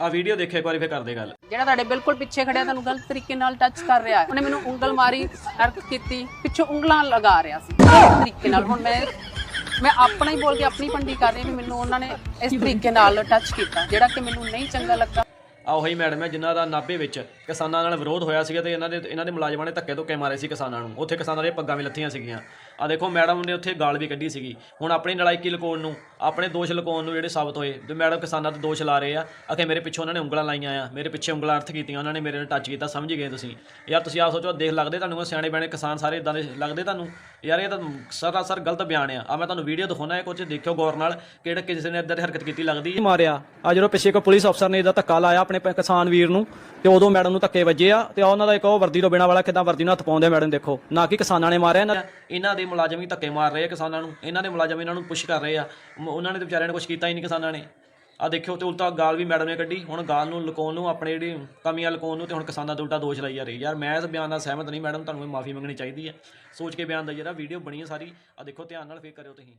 ਆ ਵੀਡੀਓ ਦੇਖੇ ਇੱਕ ਵਾਰੀ ਫੇਰ ਕਰਦੇ ਗੱਲ। ਜਿਹੜਾ ਤੁਹਾਡੇ ਬਿਲਕੁਲ ਪਿੱਛੇ ਖੜਿਆ ਤੁਹਾਨੂੰ ਗਲਤ ਤਰੀਕੇ ਨਾਲ ਟੱਚ ਕਰ ਰਿਹਾ ਹੈ ਉਹਨੇ ਮੈਨੂੰ ਉਂਗਲ ਮਾਰੀ ਹਰਕਤ ਕੀਤੀ ਪਿੱਛੋਂ ਉਂਗਲਾਂ ਲਗਾ ਰਿਹਾ ਸੀ ਗਲਤ ਤਰੀਕੇ ਨਾਲ। ਹੁਣ ਮੈਂ ਮੈਂ ਆਪਣਾ ਹੀ ਬੋਲ ਕੇ ਆਪਣੀ ਪੰਡੀ ਕਰ ਰਹੀ ਵੀ ਮੈਨੂੰ ਉਹਨਾਂ ਨੇ ਇਸ ਤਰੀਕੇ ਨਾਲ ਟੱਚ ਕੀਤਾ ਜਿਹੜਾ ਕਿ ਮੈਨੂੰ ਨਹੀਂ ਚੰਗਾ ਲੱਗਾ। ਆ ਉਹੀ ਮੈਡਮ ਹੈ ਜਿਨ੍ਹਾਂ ਦਾ ਨਾਭੇ ਵਿੱਚ ਕਿਸਾਨਾਂ ਨਾਲ ਵਿਰੋਧ ਹੋਇਆ ਸੀਗਾ ਤੇ ਇਹਨਾਂ ਦੇ ਇਹਨਾਂ ਦੇ ਮੁਲਾਜ਼ਮਾਂ ਨੇ ਧੱਕੇ ਧੁੱਕੇ ਮਾਰੇ ਸੀ ਕਿਸਾਨਾਂ ਨੂੰ। ਉੱਥੇ ਕਿਸਾਨਾਂ ਦੀਆਂ ਪੱਗਾਂ ਵੀ ਲੱਥੀਆਂ ਸੀਗੀਆਂ। ਆ ਦੇਖੋ ਮੈਡਮ ਨੇ ਉੱਥੇ ਗਾਲ ਵੀ ਕੱਢੀ ਸੀਗੀ। ਹੁਣ ਆਪਣੀ ਨਲਾਇਕੀ ਲੁਕਾਉਣ ਨੂੰ? ਆਪਣੇ ਦੋਸ਼ ਲੁਕਾਉਣ ਨੂੰ ਜਿਹੜੇ ਸਾਬਤ ਹੋਏ। ਤੇ ਮੈਡਮ ਕਿਸਾਨਾਂ ਤੇ ਦੋਸ਼ ਲਾ ਰਹੇ ਆ। ਅਖੇ ਮੇਰੇ ਪਿੱਛੇ ਉਹਨਾਂ ਨੇ ਉਂਗਲਾਂ ਲਾਈਆਂ ਆ। ਮੇਰੇ ਪਿੱਛੇ ਉਂਗਲਾਂ ਅਰਥ ਕੀਤੀਆਂ ਉਹਨਾਂ ਨੇ ਮੇਰੇ ਨਾਲ ਟੱਚ ਕੀਤਾ ਸਮਝ ਗਏ ਤੁਸੀਂ। ਯਾਰ ਤੁਸੀਂ ਆਪ ਸੋਚੋ ਦੇਖ ਲੱਗਦੇ ਤੁਹਾਨੂੰ ਸਿਆਣੇ ਬੈਣੇ ਕਿਸਾਨ ਸਾਰੇ ਇਦਾਂ ਦੇ ਲੱਗਦੇ ਤੁਹਾਨੂੰ? ਯਾਰ ਇਹ ਤਾਂ ਸਰਾਸਰ ਗਲਤ ਬਿਆਨ ਆ। ਆ ਮੈਂ ਤੁਹਾਨੂੰ ਵੀਡੀਓ ਦਿਖਾਉਣਾ ਹੈ ਕੁਝ ਦੇਖਿਓ ਗੌਰ ਨਾਲ ਕਿਹੜਾ ਕਿਸੇ ਨੇ ਇਦਾਂ ਦੀ ਹਰਕਤ ਕੀਤੀ ਲੱਗਦੀ। ਹੈ ਮਾਰਿਆ? ਆ ਜਦੋਂ ਪਿੱਛੇ ਕੋ ਪੁਲਿਸ ਅਫਸਰ ਨੇ ਇਹਦਾ ਧੱਕਾ ਲਾਇਆ ਆਪਣੇ ਕਿਸਾਨ ਵੀਰ ਨੂੰ ਤੇ ਉਦੋਂ ਮੈਡਮ ਨੂੰ ਧੱਕੇ ਵੱਜੇ ਆ। ਤੇ ਉਹਨਾਂ ਦਾ ਇੱਕ ਉਹ ਵਰਦੀ ਤੋਂ ਬਿਨਾਂ ਵਾਲਾ ਕਿਦਾਂ ਵਰਦੀ ਨੂੰ ਹੱਥ ਪਾਉਂਦੇ ਮੈਡਮ ਦੇਖੋ। ਨਾ ਕਿ ਕਿਸਾਨਾਂ ਨੇ ਮਾਰਿਆ ਇਹਨਾਂ ਦੇ ਮੁਲਾਜ਼ਮ ਹੀ ਧੱਕੇ ਮਾਰ ਰਹੇ ਆ ਕਿਸਾਨਾਂ ਨੂੰ, ਇਹਨਾਂ ਦੇ ਮੁਲਾਜ਼ਮ ਇਹਨਾਂ ਨੂੰ ਪੁਸ਼ ਕਰ ਰਹੇ ਆ। ਮ- ਉਹਨਾਂ ਨੇ ਤੇ ਵਿਚਾਰਿਆਂ ਨੇ ਕੁਝ ਕੀਤਾ ਹੀ ਨਹੀਂ ਕਿਸਾਨਾਂ ਨੇ। ਆ ਦੇਖਿਓ ਤੇ ਉਲਟਾ ਗਾਲ ਵੀ ਮੈਡਮ ਨੇ ਕੱਢੀ, ਹੁਣ ਗਾਲ ਨੂੰ ਲੁਕਾਉਣ ਨੂੰ, ਆਪਣੇ ਜਿਹੜੀ ਕਮੀਆਂ ਲੁਕਾਉਣ ਨੂੰ ਤੇ ਹੁਣ ਕਿਸਾਨਾਂ ਦਾ ਉਲਟਾ ਦੋਸ਼ ਲਾਈ ਜਾ ਰਹੀ ਯਾਰ ਮੈਂ ਇਸ ਬਿਆਨ ਨਾਲ ਸਹਿਮਤ ਨਹੀਂ ਮੈਡਮ, ਤੁਹਾਨੂੰ ਮਾਫੀ ਮੰਗਣੀ ਚਾਹੀਦੀ ਹੈ। ਸੋਚ ਕੇ ਬਿਆਨ ਦਾ ਜਿਹੜਾ ਵੀਡੀਓ ਬਣੀ ਹੈ ਸਾਰੀ ਆ ਦੇਖੋ ਧਿਆਨ ਨਾਲ, ਫੇਰ ਕਰਿਓ ਤੁਸੀਂ।